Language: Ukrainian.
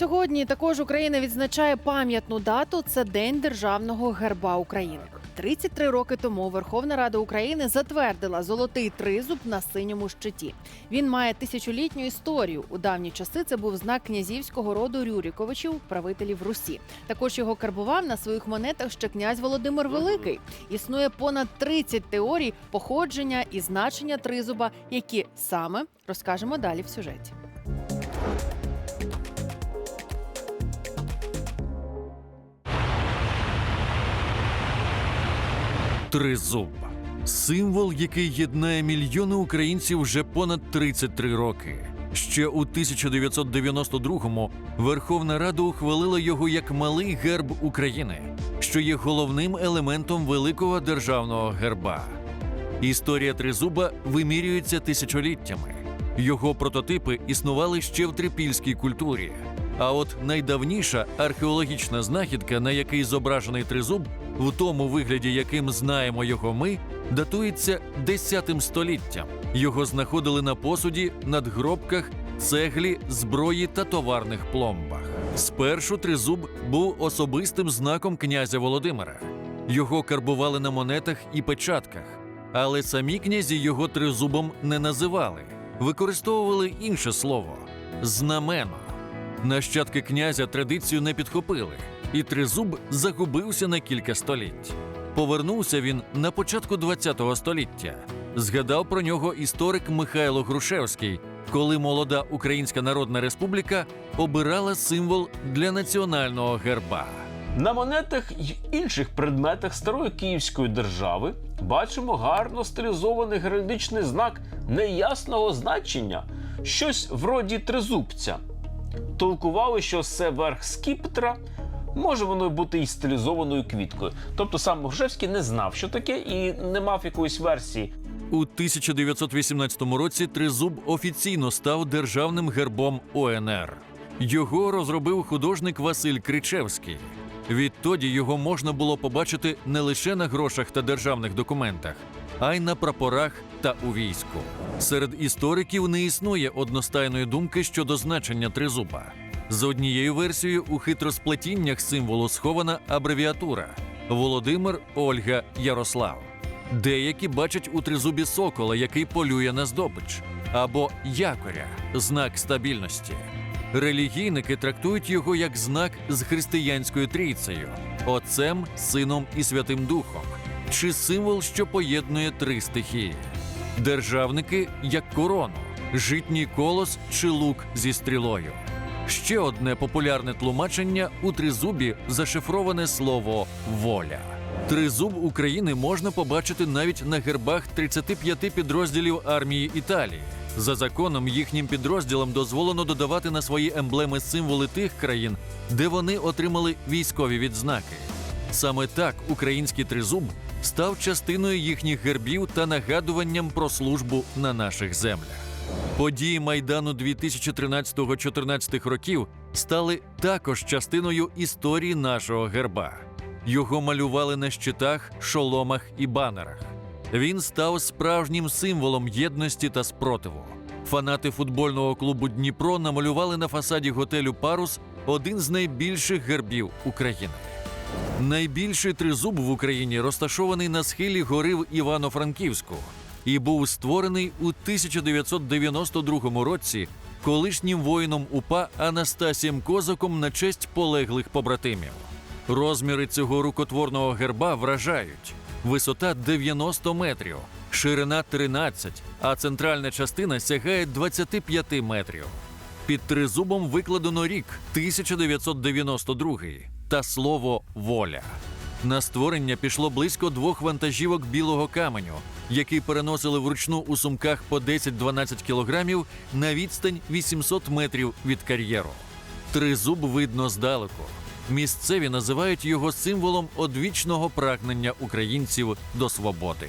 Сьогодні також Україна відзначає пам'ятну дату. Це День державного герба України. 33 роки тому Верховна Рада України затвердила золотий тризуб на синьому щиті. Він має тисячолітню історію. У давні часи це був знак князівського роду Рюриковичів, правителів Русі. Також його карбував на своїх монетах ще князь Володимир Великий. Існує понад 30 теорій походження і значення тризуба, які саме розкажемо далі в сюжеті. Тризуб символ, який єднає мільйони українців вже понад 33 роки. Ще у 1992-му Верховна Рада ухвалила його як малий герб України, що є головним елементом великого державного герба. Історія тризуба вимірюється тисячоліттями. Його прототипи існували ще в трипільській культурі. А от найдавніша археологічна знахідка, на якій зображений тризуб, в тому вигляді, яким знаємо його ми, датується 10 століттям. Його знаходили на посуді, надгробках, цеглі, зброї та товарних пломбах. Спершу тризуб був особистим знаком князя Володимира. Його карбували на монетах і печатках, але самі князі його тризубом не називали, використовували інше слово знамено. Нащадки князя традицію не підхопили, і тризуб загубився на кілька століть. Повернувся він на початку ХХ століття. Згадав про нього історик Михайло Грушевський, коли молода Українська Народна Республіка обирала символ для національного герба. На монетах й інших предметах старої Київської держави бачимо гарно стилізований геральдичний знак неясного значення, щось вроді тризубця. Толкували, що це верх скіптра, може воно бути і стилізованою квіткою. Тобто сам Грушевський не знав, що таке, і не мав якоїсь версії. У 1918 році тризуб офіційно став державним гербом ОНР. Його розробив художник Василь Кричевський. Відтоді його можна було побачити не лише на грошах та державних документах, а й на прапорах та у війську. Серед істориків не існує одностайної думки щодо значення тризуба. За однією версією, у хитросплетіннях символу схована абревіатура Володимир, Ольга, Ярослав. Деякі бачать у тризубі сокола, який полює на здобич, або якоря знак стабільності. Релігійники трактують його як знак з християнською трійцею Отцем, Сином і Святим Духом, чи символ, що поєднує три стихії. Державники як корону, житній колос чи лук зі стрілою. Ще одне популярне тлумачення у тризубі зашифроване слово воля. Тризуб України можна побачити навіть на гербах 35 підрозділів армії Італії. За законом їхнім підрозділам дозволено додавати на свої емблеми символи тих країн, де вони отримали військові відзнаки. Саме так український тризуб став частиною їхніх гербів та нагадуванням про службу на наших землях. Події Майдану 2013-14 років стали також частиною історії нашого герба. Його малювали на щитах, шоломах і банерах. Він став справжнім символом єдності та спротиву. Фанати футбольного клубу Дніпро намалювали на фасаді готелю Парус один з найбільших гербів України. Найбільший тризуб в Україні розташований на схилі гори в Івано-Франківську і був створений у 1992 році колишнім воїном УПА Анастасієм Козаком на честь полеглих побратимів. Розміри цього рукотворного герба вражають: висота 90 метрів, ширина 13, а центральна частина сягає 25 метрів. Під тризубом викладено рік 1992 та слово воля. На створення пішло близько двох вантажівок білого каменю, які переносили вручну у сумках по 10-12 кілограмів на відстань 800 метрів від кар'єру. Тризуб видно здалеку. Місцеві називають його символом одвічного прагнення українців до свободи.